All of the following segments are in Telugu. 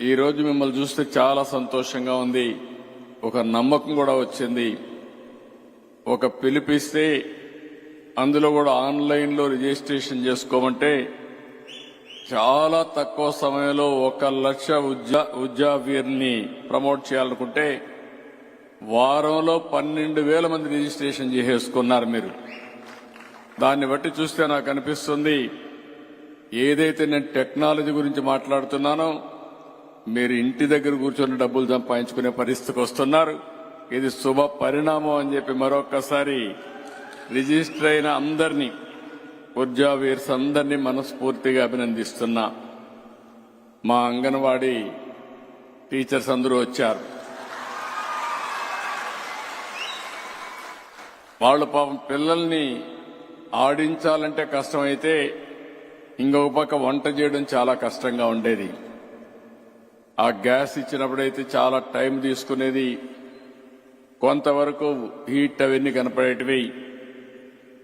ఈరోజు మిమ్మల్ని చూస్తే చాలా సంతోషంగా ఉంది. ఒక నమ్మకం కూడా వచ్చింది. ఒక పిలిపిస్తే అందులో కూడా ఆన్లైన్లో రిజిస్ట్రేషన్ చేసుకోమంటే చాలా తక్కువ సమయంలో ఒక లక్ష ఉద్యా ఉద్యావీర్ని ప్రమోట్ చేయాలనుకుంటే వారంలో పన్నెండు వేల మంది రిజిస్ట్రేషన్ చేసేసుకున్నారు మీరు. దాన్ని బట్టి చూస్తే నాకు అనిపిస్తుంది ఏదైతే నేను టెక్నాలజీ గురించి మాట్లాడుతున్నానో మీరు ఇంటి దగ్గర కూర్చొని డబ్బులు సంపాదించుకునే పరిస్థితికి వస్తున్నారు. ఇది శుభ పరిణామం అని చెప్పి మరొక్కసారి రిజిస్టర్ అయిన అందరినీ ఉద్యోగీర్స్ అందరినీ మనస్ఫూర్తిగా అభినందిస్తున్నా. మా అంగన్వాడీ టీచర్స్ అందరూ వచ్చారు. వాళ్ళు పాపం పిల్లల్ని ఆడించాలంటే కష్టమైతే ఇంకొక పక్క వంట చేయడం చాలా కష్టంగా ఉండేది. ఆ గ్యాస్ ఇచ్చినప్పుడైతే చాలా టైం తీసుకునేది కొంతవరకు హీట్ అవన్నీ కనపడేటివి.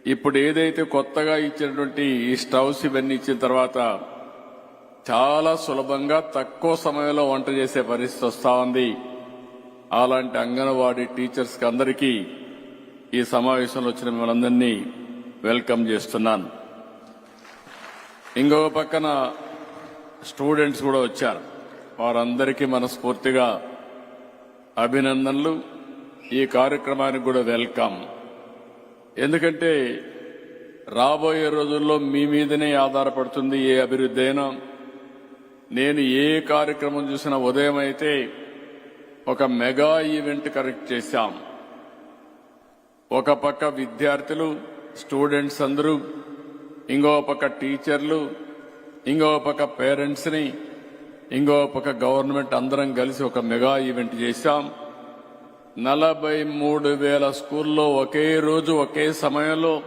ఇప్పుడు ఏదైతే కొత్తగా ఇచ్చినటువంటి ఈ స్టవ్స్ ఇవన్నీ ఇచ్చిన తర్వాత చాలా సులభంగా తక్కువ సమయంలో వంట చేసే పరిస్థితి వస్తా ఉంది. అలాంటి అంగన్వాడీ టీచర్స్కి అందరికీ ఈ సమావేశంలో వచ్చిన మిమ్మల్ని వెల్కమ్ చేస్తున్నాను. ఇంకొక పక్కన స్టూడెంట్స్ కూడా వచ్చారు. వారందరికీ మనస్ఫూర్తిగా అభినందనలు. ఈ కార్యక్రమానికి కూడా వెల్కమ్. ఎందుకంటే రాబోయే రోజుల్లో మీ మీదనే ఆధారపడుతుంది ఏ అభివృద్ధి అయినా. నేను ఏ కార్యక్రమం చూసినా ఉదయం అయితే ఒక మెగా ఈవెంట్ కరెక్ట్ చేశాం. ఒక పక్క విద్యార్థులు స్టూడెంట్స్ అందరూ ఇంకో పక్క టీచర్లు ఇంకో పక్క పేరెంట్స్ని ఇంకో పక్క గవర్నమెంట్ అందరం కలిసి ఒక మెగా ఈవెంట్ చేశాం. నలభై మూడు వేల స్కూల్లో ఒకే రోజు ఒకే సమయంలో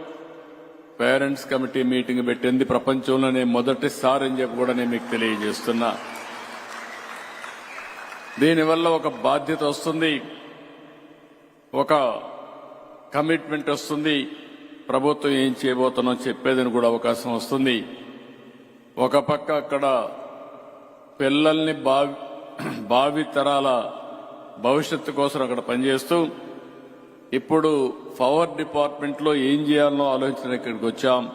పేరెంట్స్ కమిటీ మీటింగ్ పెట్టింది. ప్రపంచంలోనే మొదటిసారి అని చెప్పి కూడా నేను మీకు తెలియజేస్తున్నా. దీనివల్ల ఒక బాధ్యత వస్తుంది. ఒక కమిట్మెంట్ వస్తుంది. ప్రభుత్వం ఏం చేయబోతున్నాం చెప్పేదని కూడా అవకాశం వస్తుంది. ఒక పక్క అక్కడ పిల్లల్ని బావి భావి తరాల భవిష్యత్తు కోసం అక్కడ పనిచేస్తూ ఇప్పుడు పవర్ డిపార్ట్మెంట్లో ఏం చేయాలనో ఆలోచన ఇక్కడికి వచ్చాం.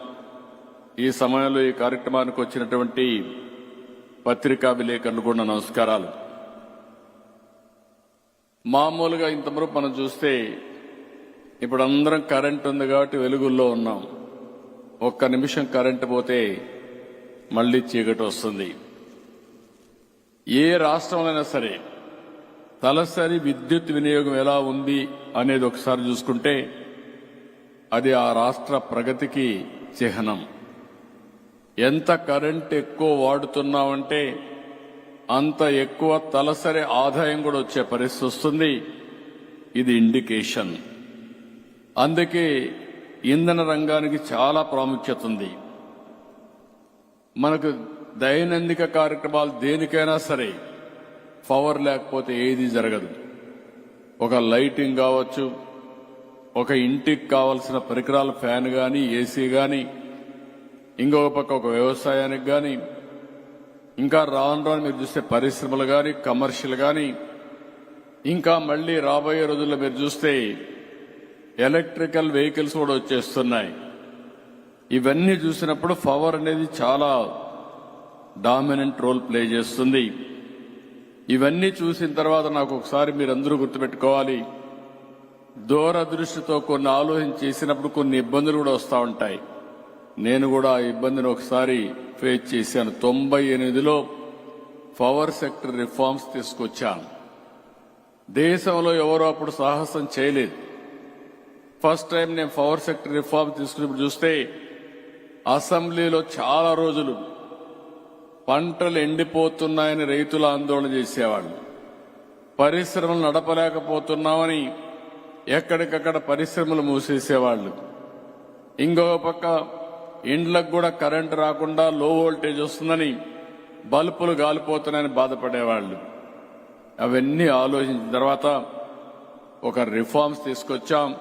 ఈ సమయంలో ఈ కార్యక్రమానికి వచ్చినటువంటి పత్రికా విలేకరులు కూడా నమస్కారాలు. మామూలుగా ఇంతవరకు మనం చూస్తే ఇప్పుడు అందరం కరెంట్ ఉంది కాబట్టి వెలుగుల్లో ఉన్నాం. ఒక్క నిమిషం కరెంట్ పోతే మళ్ళీ చీకటి వస్తుంది. ఏ రాష్ట్రంలోనైనా సరే తలసరి విద్యుత్ వినియోగం ఎలా ఉంది అనేది ఒకసారి చూసుకుంటే అది ఆ రాష్ట్ర ప్రగతికి చిహ్నం. ఎంత కరెంట్ ఎక్కువ వాడుతున్నామంటే అంత ఎక్కువ తలసరి ఆదాయం కూడా వచ్చే పరిస్థితి వస్తుంది. ఇది ఇండికేషన్. అందుకే ఇంధన రంగానికి చాలా ప్రాముఖ్యత ఉంది. మనకు దైనందిక కార్యక్రమాలు దేనికైనా సరే పవర్ లేకపోతే ఏది జరగదు. ఒక లైటింగ్ కావచ్చు ఒక ఇంటికి కావలసిన పరికరాలు ఫ్యాన్ కానీ ఏసీ కానీ ఇంకొక పక్క ఒక వ్యవసాయానికి కానీ ఇంకా రాను రాను మీరు చూస్తే పరిశ్రమలు కానీ కమర్షియల్ కానీ ఇంకా మళ్ళీ రాబోయే రోజుల్లో మీరు చూస్తే ఎలక్ట్రికల్ వెహికల్స్ కూడా వచ్చేస్తున్నాయి. ఇవన్నీ చూసినప్పుడు పవర్ అనేది చాలా డామినెంట్ రోల్ ప్లే చేస్తుంది. ఇవన్నీ చూసిన తర్వాత నాకు ఒకసారి మీరందరూ గుర్తుపెట్టుకోవాలి. దూరదృష్టితో కొన్ని ఆలోచన చేసినప్పుడు కొన్ని ఇబ్బందులు కూడా వస్తూ ఉంటాయి. నేను కూడా ఆ ఇబ్బందిని ఒకసారి ఫేస్ చేశాను. తొంభై ఎనిమిదిలో పవర్ సెక్టర్ రిఫార్మ్స్ తీసుకొచ్చాను. దేశంలో ఎవరో అప్పుడు సాహసం చేయలేదు. ఫస్ట్ టైం నేను పవర్ సెక్టర్ రిఫార్మ్ తీసుకున్నప్పుడు చూస్తే అసెంబ్లీలో చాలా రోజులు పంటలు ఎండిపోతున్నాయని రైతులు ఆందోళన చేసేవాళ్ళు. పరిశ్రమలు నడపలేకపోతున్నామని ఎక్కడికక్కడ పరిశ్రమలు మూసేసేవాళ్ళు. ఇంకొక పక్క ఇండ్లకు కూడా కరెంటు రాకుండా లో వోల్టేజ్ వస్తుందని బల్బులు గాలిపోతున్నాయని బాధపడేవాళ్ళు. అవన్నీ ఆలోచించిన తర్వాత ఒక రిఫార్మ్స్ తీసుకొచ్చాం.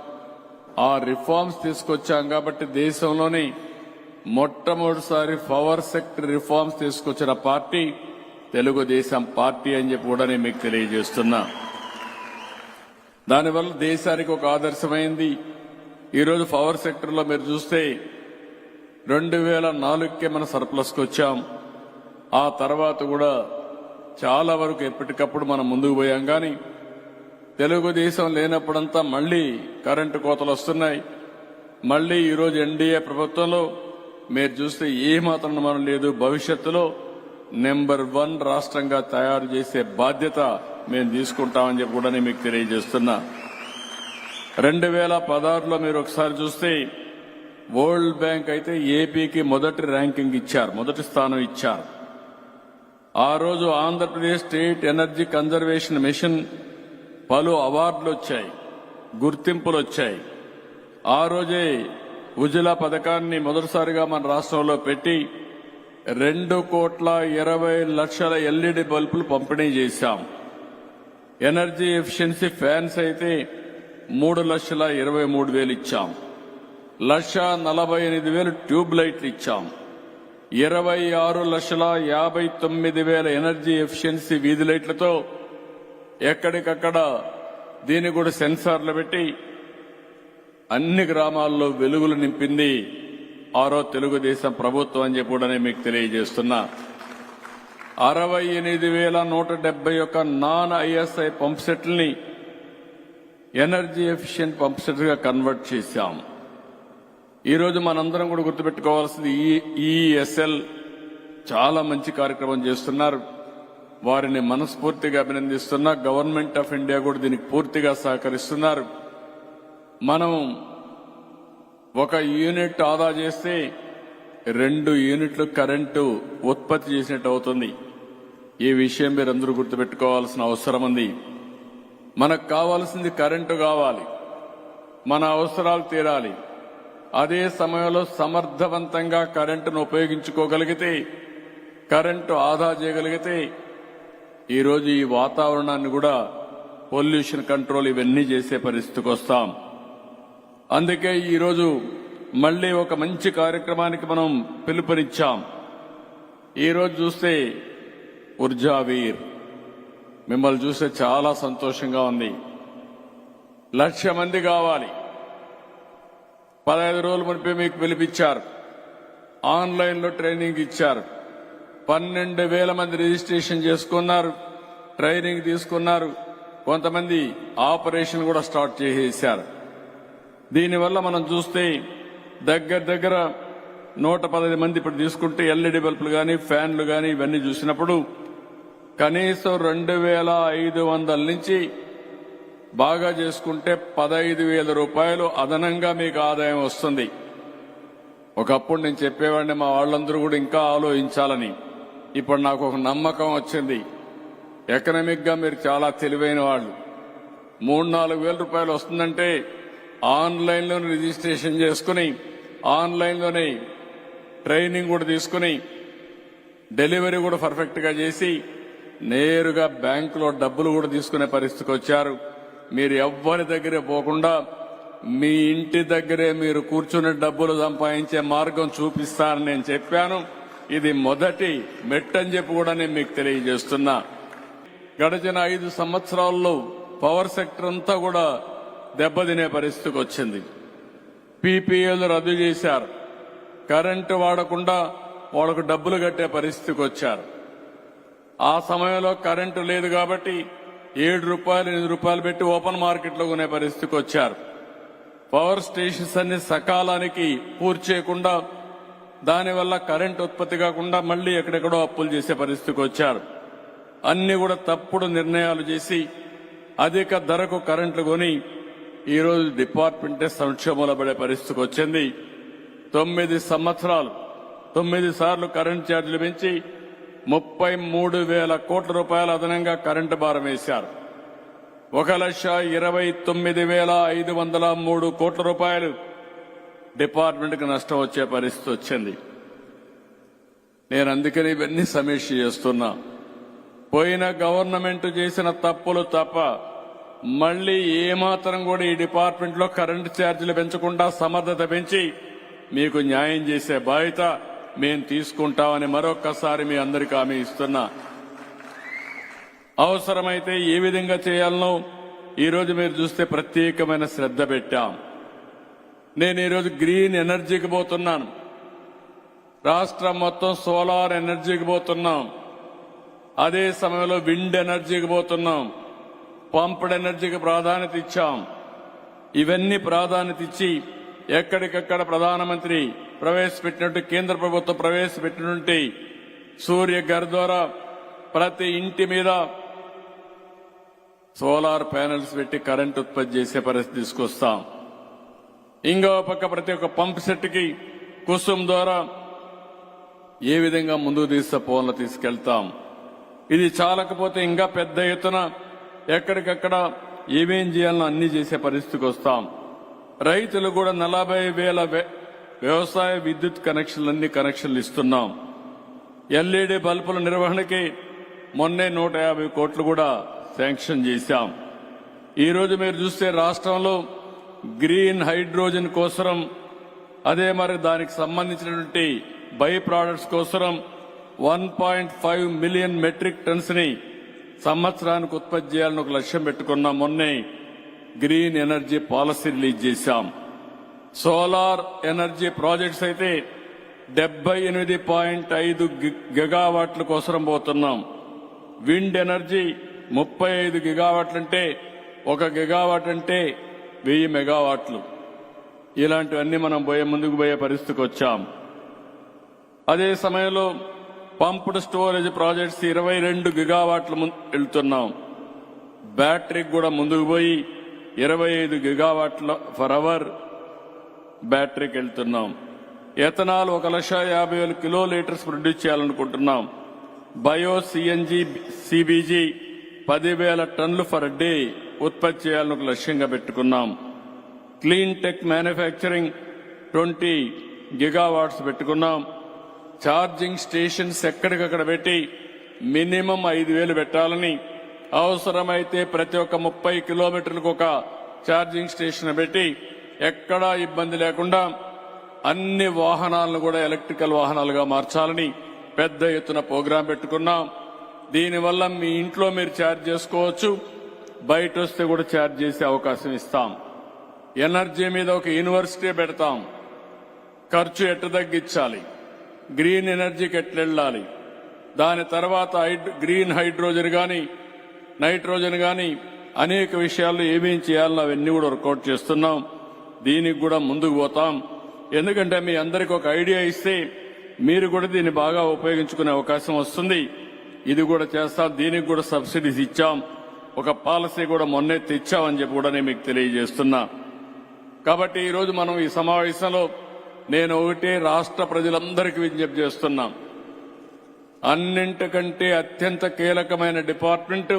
ఆ రిఫార్మ్స్ తీసుకొచ్చాం కాబట్టి దేశంలోని మొట్టమొదటిసారి పవర్ సెక్టర్ రిఫార్మ్స్ తీసుకొచ్చిన పార్టీ తెలుగుదేశం పార్టీ అని చెప్పి కూడా నేను మీకు తెలియజేస్తున్నా. దానివల్ల దేశానికి ఒక ఆదర్శమైంది. ఈరోజు పవర్ సెక్టర్లో మీరు చూస్తే రెండు వేల నాలుగుకే మనం సర్ప్లస్కి వచ్చాం. ఆ తర్వాత కూడా చాలా వరకు ఎప్పటికప్పుడు మనం ముందుకు పోయాం కానీ తెలుగుదేశం లేనప్పుడంతా మళ్ళీ కరెంటు కోతలు వస్తున్నాయి. మళ్ళీ ఈరోజు ఎన్డీఏ ప్రభుత్వంలో మీరు చూస్తే ఏ మాత్రం మనం లేదు. భవిష్యత్తులో నెంబర్ వన్ రాష్ట్రంగా తయారు చేసే బాధ్యత మేము తీసుకుంటామని చెప్పి కూడా నేను మీకు తెలియజేస్తున్నా. రెండు వేల పదహారులో మీరు ఒకసారి చూస్తే వరల్డ్ బ్యాంక్ అయితే ఏపీకి మొదటి ర్యాంకింగ్ ఇచ్చారు. మొదటి స్థానం ఇచ్చారు. ఆ రోజు Andhra Pradesh state energy conservation mission పలు అవార్డులు వచ్చాయి. గుర్తింపులు వచ్చాయి. ఆ రోజే ఉజ్వల పథకాన్ని మొదటిసారిగా మన రాష్ట్రంలో పెట్టి రెండు కోట్ల ఇరవై లక్షల ఎల్ఈడి బల్బులు పంపిణీ చేశాం. ఎనర్జీ ఎఫిషియన్సీ ఫ్యాన్స్ అయితే మూడు లక్షల ఇరవై మూడు వేలు ఇచ్చాం. లక్ష నలభై ఎనిమిది వేలు ట్యూబ్ లైట్లు ఇచ్చాం. ఇరవై ఆరు లక్షల యాభై తొమ్మిది వేల ఎనర్జీ ఎఫిషియన్సీ వీధి లైట్లతో ఎక్కడికక్కడ దీన్ని కూడా సెన్సార్లు పెట్టి అన్ని గ్రామాల్లో వెలుగులు నింపింది ఆరో తెలుగుదేశం ప్రభుత్వం అని చెప్పి కూడా మీకు తెలియజేస్తున్నా. అరవై ఎనిమిది వేల నూట డెబ్బై ఒక్క non I S I pump సెట్లని ఎనర్జీ ఎఫిషియెంట్ పంప్ కన్వర్ట్ చేశాం. ఈరోజు మనందరం కూడా గుర్తుపెట్టుకోవాల్సింది ఈఎస్ఎల్ చాలా మంచి కార్యక్రమం చేస్తున్నారు. వారిని మనస్ఫూర్తిగా అభినందిస్తున్నా. గవర్నమెంట్ ఆఫ్ ఇండియా కూడా దీనికి పూర్తిగా సహకరిస్తున్నారు. మనం ఒక యూనిట్ ఆదా చేస్తే రెండు యూనిట్లు కరెంటు ఉత్పత్తి చేసినట్టు అవుతుంది. ఈ విషయం మీరు అందరూ గుర్తుపెట్టుకోవాల్సిన అవసరం ఉంది. మనకు కావాల్సింది కరెంటు కావాలి. మన అవసరాలు తీరాలి. అదే సమయంలో సమర్థవంతంగా కరెంటును ఉపయోగించుకోగలిగితే కరెంటు ఆదా చేయగలిగితే ఈరోజు ఈ వాతావరణాన్ని కూడా పొల్యూషన్ కంట్రోల్ ఇవన్నీ చేసే పరిస్థితికి వస్తాం. అందుకే ఈరోజు మళ్ళీ ఒక మంచి కార్యక్రమానికి మనం పిలుపునిచ్చాం. ఈరోజు చూస్తే ఉర్జావీర్ మిమ్మల్ని చూస్తే చాలా సంతోషంగా ఉంది. లక్ష మంది కావాలి. పదహైదు రోజుల మునిపే మీకు పిలిపించారు ఆన్లైన్లో ట్రైనింగ్ ఇచ్చారు. పన్నెండు వేల మంది రిజిస్ట్రేషన్ చేసుకున్నారు. ట్రైనింగ్ తీసుకున్నారు. కొంతమంది ఆపరేషన్ కూడా స్టార్ట్ చేసేసారు దీనివల్ల మనం చూస్తే దగ్గర దగ్గర నూట పదహైదు మంది ఇప్పుడు తీసుకుంటే ఎల్ఈడి బల్బులు కానీ ఫ్యాన్లు కానీ ఇవన్నీ చూసినప్పుడు కనీసం రెండు వేల ఐదు వందల నుంచి బాగా చేసుకుంటే పదహైదు వేల రూపాయలు అదనంగా మీకు ఆదాయం వస్తుంది. ఒకప్పుడు నేను చెప్పేవాడిని మా వాళ్ళందరూ కూడా ఇంకా ఆలోచించాలని. ఇప్పుడు నాకు ఒక నమ్మకం వచ్చింది. ఎకనామిక్గా మీరు చాలా తెలివైన వాళ్ళు. మూడు నాలుగు వేల రూపాయలు వస్తుందంటే ఆన్లైన్లో రిజిస్ట్రేషన్ చేసుకుని ఆన్లైన్లోనే ట్రైనింగ్ కూడా తీసుకుని డెలివరీ కూడా పర్ఫెక్ట్గా చేసి నేరుగా బ్యాంకులో డబ్బులు కూడా తీసుకునే పరిస్థితికి వచ్చారు. మీరు ఎవ్వరి దగ్గరే పోకుండా మీ ఇంటి దగ్గరే మీరు కూర్చుని డబ్బులు సంపాదించే మార్గం చూపిస్తానని నేను చెప్పాను. ఇది మొదటి మెట్టని చెప్పి కూడా నేను మీకు తెలియజేస్తున్నా. గడిచిన ఐదు సంవత్సరాల్లో పవర్ సెక్టర్ అంతా కూడా దెబ్బతినే పరిస్థితికి వచ్చింది. పీపీఏలు రద్దు చేశారు. కరెంటు వాడకుండా వాళ్ళకు డబ్బులు కట్టే పరిస్థితికి వచ్చారు. ఆ సమయంలో కరెంటు లేదు కాబట్టి ఏడు రూపాయలు ఎనిమిది రూపాయలు పెట్టి ఓపెన్ మార్కెట్లో కొనే పరిస్థితికి వచ్చారు. పవర్ స్టేషన్స్ అన్ని సకాలానికి పూర్తి చేయకుండా దానివల్ల కరెంట్ ఉత్పత్తి కాకుండా మళ్ళీ ఎక్కడెక్కడో అప్పులు చేసే పరిస్థితికి వచ్చారు. అన్ని కూడా తప్పుడు నిర్ణయాలు చేసి అధిక ధరకు కరెంట్లు కొని ఈరోజు డిపార్ట్మెంటే సంక్షేమంలో పడే పరిస్థితికి వచ్చింది. తొమ్మిది సంవత్సరాలు తొమ్మిది సార్లు కరెంట్ ఛార్జీలు పెంచి ముప్పై మూడు వేల కోట్ల రూపాయల అదనంగా కరెంటు భారం వేశారు. ఒక లక్ష ఇరవై తొమ్మిది వేల ఐదు వందల మూడు కోట్ల రూపాయలు డిపార్ట్మెంట్కి నష్టం వచ్చే పరిస్థితి వచ్చింది. నేను అందుకని ఇవన్నీ సమీక్ష చేస్తున్నా. పోయిన గవర్నమెంట్ చేసిన తప్పులు తప్ప మళ్ళీ ఏమాత్రం కూడా ఈ డిపార్ట్మెంట్లో కరెంటు ఛార్జీలు పెంచకుండా సమర్థత పెంచి మీకు న్యాయం చేసే బాధ్యత మేము తీసుకుంటామని మరొక్కసారి మీ అందరికీ హామీ ఇస్తున్నా. అవసరమైతే ఏ విధంగా చేయాలనో ఈరోజు మీరు చూస్తే ప్రత్యేకమైన శ్రద్ధ పెట్టాం. నేను ఈరోజు గ్రీన్ ఎనర్జీకి పోతున్నాను. రాష్ట్రం మొత్తం సోలార్ ఎనర్జీకి పోతున్నాం. అదే సమయంలో విండ్ ఎనర్జీకి పోతున్నాం. పంప్డ్ ఎనర్జీకి ప్రాధాన్యత ఇచ్చాం. ఇవన్నీ ప్రాధాన్యత ఇచ్చి ఎక్కడికక్కడ ప్రధానమంత్రి ప్రవేశపెట్టినట్టు కేంద్ర ప్రభుత్వం ప్రవేశపెట్టినట్టు సూర్య గారి ద్వారా ప్రతి ఇంటి మీద సోలార్ ప్యానెల్స్ పెట్టి కరెంట్ ఉత్పత్తి చేసే పరిస్థితి తీసుకొస్తాం. ఇంకో పక్క ప్రతి ఒక్క పంప్ సెట్కి కుసుమ్ ద్వారా ఏ విధంగా ముందుకు తీస్తే పోన్లు తీసుకెళ్తాం. ఇది చాలకపోతే ఇంకా పెద్ద ఎత్తున ఎక్కడికక్కడ ఏమేం చేయాలనో అన్ని చేసే పరిస్థితికి వస్తాం. రైతులు కూడా నలభై వేల వ్య- వ్యవసాయ విద్యుత్ కనెక్షన్లన్నీ కనెక్షన్లు ఇస్తున్నాం. ఎల్ఈడి బల్బుల నిర్వహణకి మొన్నే నూట యాభై కోట్లు కూడా శాంక్షన్ చేశాం. ఈ రోజు మీరు చూస్తే రాష్ట్రంలో గ్రీన్ హైడ్రోజన్ కోసరం అదే మరి దానికి సంబంధించినటువంటి బై ప్రాడక్ట్స్ కోసరం one point five million metric టన్స్ని సంవత్సరానికి ఉత్పత్తి చేయాలని ఒక లక్ష్యం పెట్టుకున్నాం. మొన్నే గ్రీన్ ఎనర్జీ పాలసీ రిలీజ్ చేశాం. సోలార్ ఎనర్జీ ప్రాజెక్ట్స్ అయితే డెబ్బై ఎనిమిది పాయింట్ ఐదు గిగావాట్ల కోసం పోతున్నాం. విండ్ ఎనర్జీ ముప్పై ఐదు గిగావాట్లు అంటే ఒక గిగావాట్ అంటే వెయ్యి మెగావాట్లు. ఇలాంటివన్నీ మనం పోయే ముందుకు పోయే పరిస్థితికి వచ్చాం. అదే సమయంలో పంప్డ్ స్టోరేజ్ ప్రాజెక్ట్స్ ఇరవై రెండు గిగావాట్ల వెళ్తున్నాం. బ్యాటరీకి కూడా ముందుకు పోయి ఇరవై ఐదు గిగావాట్ల ఫర్ అవర్ బ్యాటరీకి వెళ్తున్నాం. ఎథనాల్ ఒక లక్ష యాభై వేల కిలో లీటర్స్ ప్రొడ్యూస్ చేయాలనుకుంటున్నాం. Bio C N G C B G పదివేల టన్నులు ఫర్ డే ఉత్పత్తి చేయాలని ఒక లక్ష్యంగా పెట్టుకున్నాం. Clean tech manufacturing twenty gigawatts పెట్టుకున్నాం. ఛార్జింగ్ స్టేషన్స్ ఎక్కడికక్కడ పెట్టి మినిమం ఐదు వేలు పెట్టాలని అవసరమైతే ప్రతి ఒక్క ముప్పై కిలోమీటర్లకు ఒక ఛార్జింగ్ స్టేషన్ పెట్టి ఎక్కడా ఇబ్బంది లేకుండా అన్ని వాహనాలను కూడా ఎలక్ట్రికల్ వాహనాలుగా మార్చాలని పెద్ద ఎత్తున ప్రోగ్రాం పెట్టుకున్నాం. దీనివల్ల మీ ఇంట్లో మీరు ఛార్జ్ చేసుకోవచ్చు. బయట వస్తే కూడా ఛార్జ్ చేసే అవకాశం ఇస్తాం. ఎనర్జీ మీద ఒక యూనివర్సిటీ పెడతాం. ఖర్చు ఎట్టు తగ్గించాలి? గ్రీన్ ఎనర్జీకి ఎట్లా వెళ్ళాలి దాని తర్వాత హైడ్- గ్రీన్ హైడ్రోజన్ కానీ నైట్రోజన్ కానీ అనేక విషయాల్లో ఏమేం చేయాలో అవన్నీ కూడా వర్కౌట్ చేస్తున్నాం. దీనికి కూడా ముందుకు పోతాం. ఎందుకంటే మీ అందరికి ఒక ఐడియా ఇస్తే మీరు కూడా దీన్ని బాగా ఉపయోగించుకునే అవకాశం వస్తుంది. ఇది కూడా చేస్తాం. దీనికి కూడా సబ్సిడీస్ ఇచ్చాం. ఒక పాలసీ కూడా మొన్నే తెచ్చామని చెప్పి కూడా నేను మీకు తెలియజేస్తున్నా. కాబట్టి ఈరోజు మనం ఈ సమావేశంలో నేను ఒకటే రాష్ట్ర ప్రజలందరికీ విజ్ఞప్తి చేస్తున్నాం. అన్నింటికంటే అత్యంత కీలకమైన డిపార్ట్మెంట్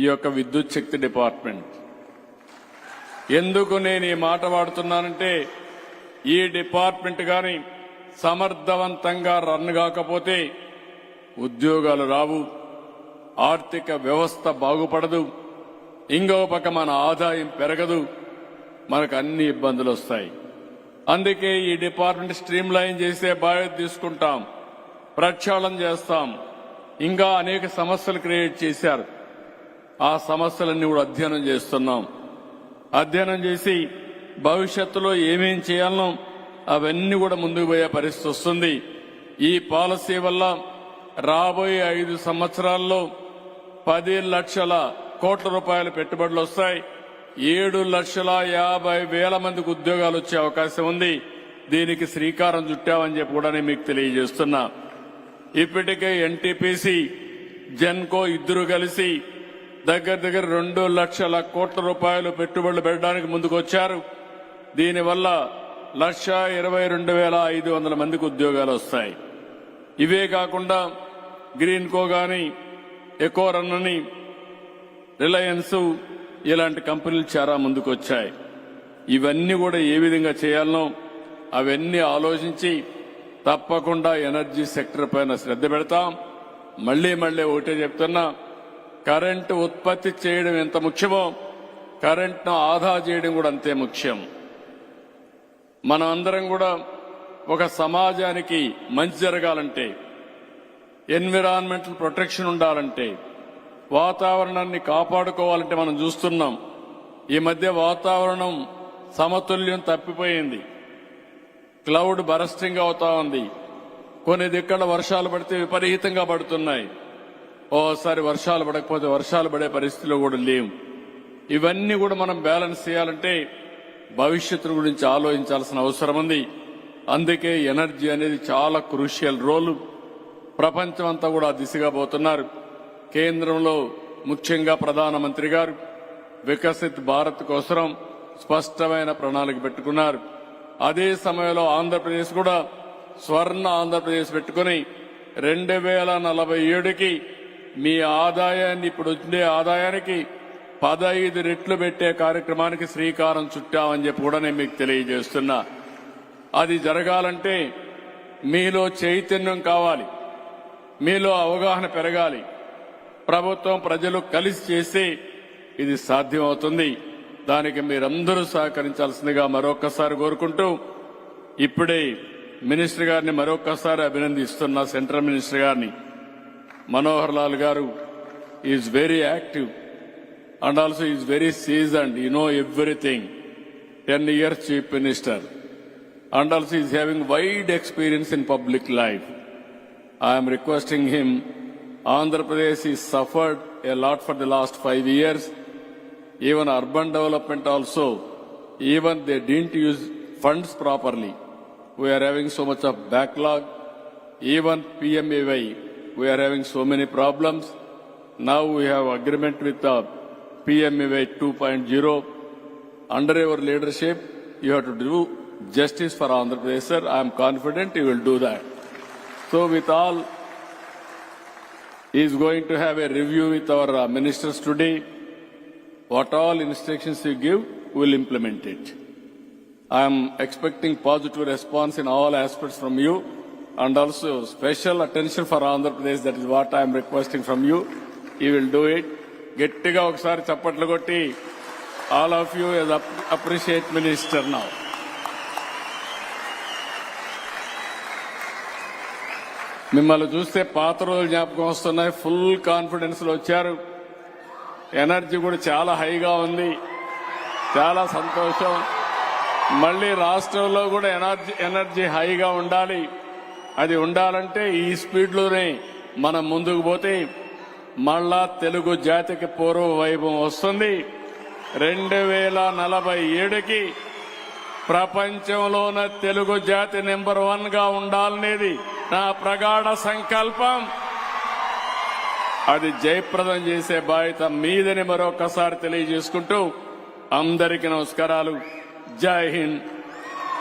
ఈ యొక్క విద్యుత్ శక్తి డిపార్ట్మెంట్. ఎందుకు నేను ఈ మాట వాడుతున్నానంటే ఈ డిపార్ట్మెంట్ కానీ సమర్థవంతంగా రన్ కాకపోతే ఉద్యోగాలు రావు ఆర్థిక వ్యవస్థ బాగుపడదు ఇంకో పక్క మన ఆదాయం పెరగదు మనకు అన్ని ఇబ్బందులు వస్తాయి. అందుకే ఈ డిపార్ట్మెంట్ స్ట్రీమ్ లైన్ చేసే బాధ్యత తీసుకుంటాం. ప్రక్షాళన చేస్తాం. ఇంకా అనేక సమస్యలు క్రియేట్ చేశారు. ఆ సమస్యలన్నీ కూడా అధ్యయనం చేస్తున్నాం. అధ్యయనం చేసి భవిష్యత్తులో ఏమేం చేయాలనో అవన్నీ కూడా ముందుకు పోయే పరిస్థితి వస్తుంది. ఈ పాలసీ వల్ల రాబోయే ఐదు సంవత్సరాల్లో పది లక్షల కోట్ల రూపాయల పెట్టుబడులు వస్తాయి. ఏడు లక్షల యాభై వేల మందికి ఉద్యోగాలు వచ్చే అవకాశం ఉంది. దీనికి శ్రీకారం చుట్టామని చెప్పి కూడా నేను మీకు తెలియజేస్తున్నా. ఇప్పటికే ఎన్టీపీసీ జెన్కో ఇద్దరు కలిసి దగ్గర దగ్గర రెండు లక్షల కోట్ల రూపాయలు పెట్టుబడులు పెట్టడానికి ముందుకొచ్చారు దీనివల్ల లక్ష ఇరవై రెండు వేల ఐదు వందల మందికి ఉద్యోగాలు వస్తాయి. ఇవే కాకుండా గ్రీన్ కో గాని ఎకో అని రిలయన్స్ ఇలాంటి కంపెనీలు చాలా ముందుకు వచ్చాయి ఇవన్నీ కూడా ఏ విధంగా చేయాలనో అవన్నీ ఆలోచించి తప్పకుండా ఎనర్జీ సెక్టర్ పైన శ్రద్ధ పెడతాం. మళ్ళీ మళ్ళీ ఒకటే చెప్తున్నా కరెంటు ఉత్పత్తి చేయడం ఎంత ముఖ్యమో కరెంట్ను ఆదా చేయడం కూడా అంతే ముఖ్యం. మనం అందరం కూడా ఒక సమాజానికి మంచి జరగాలంటే ఎన్విరాన్మెంటల్ ప్రొటెక్షన్ ఉండాలంటే వాతావరణాన్ని కాపాడుకోవాలంటే మనం చూస్తున్నాం. ఈ మధ్య వాతావరణం సమతుల్యం తప్పిపోయింది. క్లౌడ్ బరస్టింగ్ అవుతా ఉంది. కొన్ని దిక్కడ వర్షాలు పడితే విపరీతంగా పడుతున్నాయి. ఓసారి వర్షాలు పడకపోతే వర్షాలు పడే పరిస్థితిలో కూడా లేవు. ఇవన్నీ కూడా మనం బ్యాలెన్స్ చేయాలంటే భవిష్యత్తు గురించి ఆలోచించాల్సిన అవసరం ఉంది. అందుకే ఎనర్జీ అనేది చాలా క్రూషియల్ రోల్. ప్రపంచం అంతా కూడా దిశగా పోతున్నారు. కేంద్రంలో ముఖ్యంగా ప్రధానమంత్రి గారు వికసిత్ భారత్ కోసం స్పష్టమైన ప్రణాళిక పెట్టుకున్నారు. అదే సమయంలో ఆంధ్రప్రదేశ్ కూడా స్వర్ణ ఆంధ్రప్రదేశ్ పెట్టుకుని రెండు వేల నలభై ఏడుకి మీ ఆదాయాన్ని ఇప్పుడు ఉండే ఆదాయానికి పదహైదు రెట్లు పెట్టే కార్యక్రమానికి శ్రీకారం చుట్టామని చెప్పి కూడా నేను మీకు తెలియజేస్తున్నా. అది జరగాలంటే మీలో చైతన్యం కావాలి. మీలో అవగాహన పెరగాలి. ప్రభుత్వం ప్రజలు కలిసి చేస్తే ఇది సాధ్యమవుతుంది దానికి మీరందరూ సహకరించాల్సిందిగా మరొకసారి కోరుకుంటూ ఇప్పుడే మినిస్టర్ గారిని మరొకసారి అభినందిస్తున్న సెంట్రల్ మినిస్టర్ గారిని మనోహర్ లాల్ గారు is very active and also is very seasoned you know everything ten years chief minister and also is having wide experience in public life. I am requesting him. Andhra Pradesh has suffered a lot for the last five years. Even urban development also, even they didn't use funds properly. We are having so much of backlog. Even PMAY, we are having so many problems. Now we have agreement with the PMAY 2.0 under your leadership, you have to do justice for Andhra Pradesh, sir. I am confident you will do that. So with all, is going to have a review with our uh, ministers today. What all instructions you give, we'll implement it. I am expecting positive response in all aspects from you and also special attention for Andhra Pradesh. That is what I am requesting from you. You will do it. గట్టిగా ఒకసారి చప్పట్లు కొట్టి all of you appreciate minister now మిమ్మల్ని చూస్తే పాత రోజులు జ్ఞాపకం వస్తున్నాయి. ఫుల్ కాన్ఫిడెన్స్లో వచ్చారు. ఎనర్జీ కూడా చాలా హైగా ఉంది. చాలా సంతోషం. మళ్ళీ రాష్ట్రంలో కూడా ఎనర్జీ ఎనర్జీ హైగా ఉండాలి. అది ఉండాలంటే ఈ స్పీడ్లోనే మనం ముందుకు పోతే మళ్ళా తెలుగు జాతికి పూర్వ వైభవం వస్తుంది. రెండు వేల నలభై ఏడుకి ప్రపంచంలోన తెలుగు జాతి నెంబర్ వన్గా ఉండాలనేది నా ప్రగాఢ సంకల్పం. అది జయప్రదం చేసే బాధ్యత మీదని మరొకసారి తెలియజేసుకుంటూ అందరికీ నమస్కారాలు. జై హింద్.